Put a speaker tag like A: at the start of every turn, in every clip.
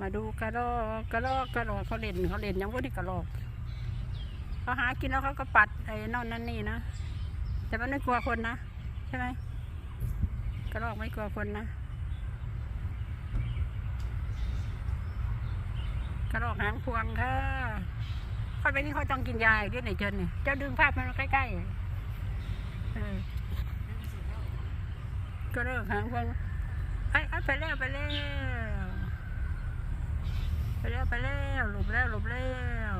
A: มาดูกระรอกกระรอกกระรอกเขาเล่นเขาเล่นยังพวกนี้กระรอกเขาหากินแล้วเขาก็ปัดไอ้นอนนั่นนี่นะแต่มันไม่กลัวคนนะใช่ไหมกระรอกไม่กลัวคนนะกระรอกหางพวงค่ะเขาไปนี่เขาต้องกินยาอีกด้วยไหนเจนเนี่ยเจ้าดึงภาพมันใกล้ๆเออกระรอกหางพวงไอ้ไปแล้วไปแล้ว แล้วไปแล้วหลบแล้วหลบแล้ว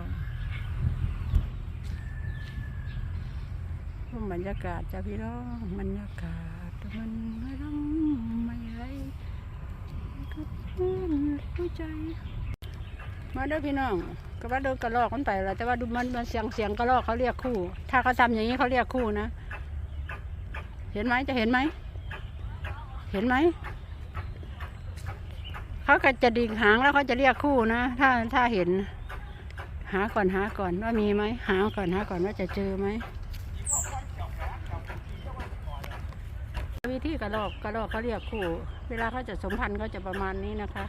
A: บรรยากาศจ้าพี่น้องบรรยากาศมันไม่ต้องไม่ไรก็ต้นหัวใจ มาเด้อพี่น้องก็ว่าเดินกระลอกมันไปแล้วแต่ว่าดูมันมันเสียงเสียงกระลอกเขาเรียกคู่ ถ้าเขาทำอย่างนี้เขาเรียกคู่นะ เห็นไหมจะเห็นไหม เห็นไหม เขาก็จะดิ่งหางแล้วเขาจะเรียกคู่นะ ถ้าถ้าเห็น หาก่อนหาก่อนว่ามีไหมหาก่อนหาก่อนว่าจะเจอไหมวิธีกระรอกกระรอกเขาเรียกคู่ เวลาเขาจะสมพันธ์เขาจะประมาณนี้นะคะ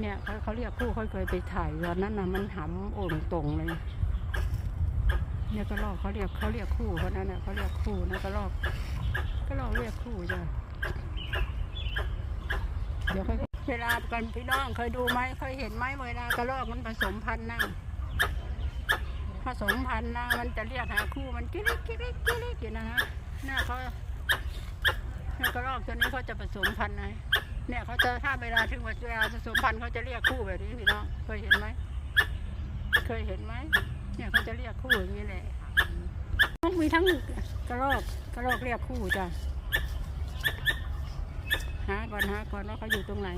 A: เนี่ยเขาเขาเรียกคู่เขาเคยไปถ่ายตอนนั้นนะมันหำโอ่งตรงเลย เนี่ยกระรอกเขาเรียกเขาเรียกคู่เขาะนั่นน่ะเขาเรียกคู่นะกระรอกกระรอกเรียกคู่จ้ะเดี๋ยวค่อย เวลากันพี่น้องเคยดูไหมเคยเห็นไหมเวลากระรอกมันผสมพันธุ์นะผสมพันธุ์นะมันจะเรียกหาคู่มันกิ๊กกิ๊กกิ๊กกิ๊กอยู่นะฮะเนี่ยเขาเนี่ยกระรอกตัวนี้เขาจะผสมพันธุ์นะเนี่ยเขาจะถ้าเวลาถึงเวลาผสมพันธุ์เขาจะเรียกคู่แบบนี้พี่น้องเคยเห็นไหมเคยเห็นไหมเนี่ยเขาจะเรียกคู่อย่างนี้แหละมีทั้งกระรอกกระรอกเรียกคู่จ้ะ หาก่อนหาก่อนว่าเขาอยู่ตรงไหน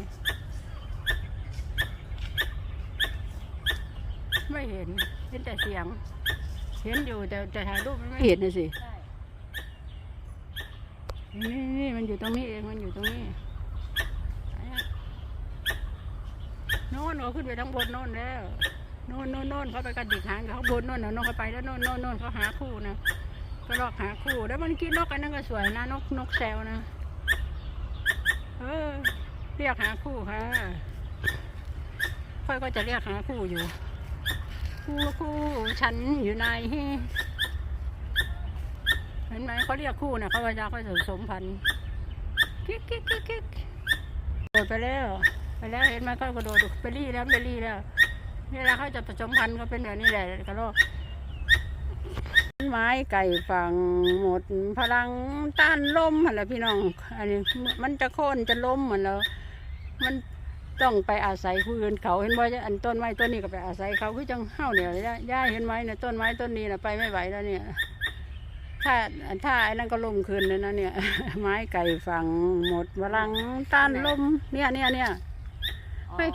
A: ไม่เห็นเห็นแต่เสียง เห็นอยู่แต่แต่ถ่ายรูปมันไม่เห็นนะสินี่นี่มันอยู่ตรงนี้เองมันอยู่ตรงนี้นอะโน่นเขาขึ้นไปทั้งบนโน่นแล้วโน่นโน่นโน่นเขาไปกระดิกหางอยู่ข้าบนโน่นน่ะโน่นเขาไปแล้วโน่นโน่นโน่นเขาหาคู่นะก็ลอกหาคู่แล้วมันกินนกอันนั้นก็สวยนะนกนกแซวนะ เออ เรียกหาคู่ค่ะค่อยก็จะเรียกหาคู่อยู่ คู่คู่ฉันอยู่ในเห็นไหมเขาเรียกคู่นะเขาเวลาเขาผสมพันธุ์กิ๊กกิ๊กกิ๊กกิ๊กโดดไปแล้วไปแล้วเห็นไหมเขากระโดดไปรี่แล้วไปรี่แล้วเวลาเขาจะผสมพันธุ์เขาเป็นแบบนี้แหละกระโดด ไม้ไก่ฝังหมดพลังต้านลมอะไรพี่น้อง อันนี้มันจะโค่นจะล้มเหมือนเรามันต้องไปอาศัยผู้อื่นเขาเห็นว่าอันต้นไม้ต้นนี้ก็ไปอาศัยเขาคือจังเฮ้าเนี่ยย่าย่าเห็นไหมเนี่ยต้นไม้ต้นนี้นะไปไม่ไหวแล้วเนี่ย ถ้าถ้าไอ้นั่นก็ล่มคืนเลยนะเนี่ย ไม้ไก่ฝังหมดพลังต้านลมเนี่ยเนี่ยเนี่ย
B: อ๋อ
A: เฮ้ย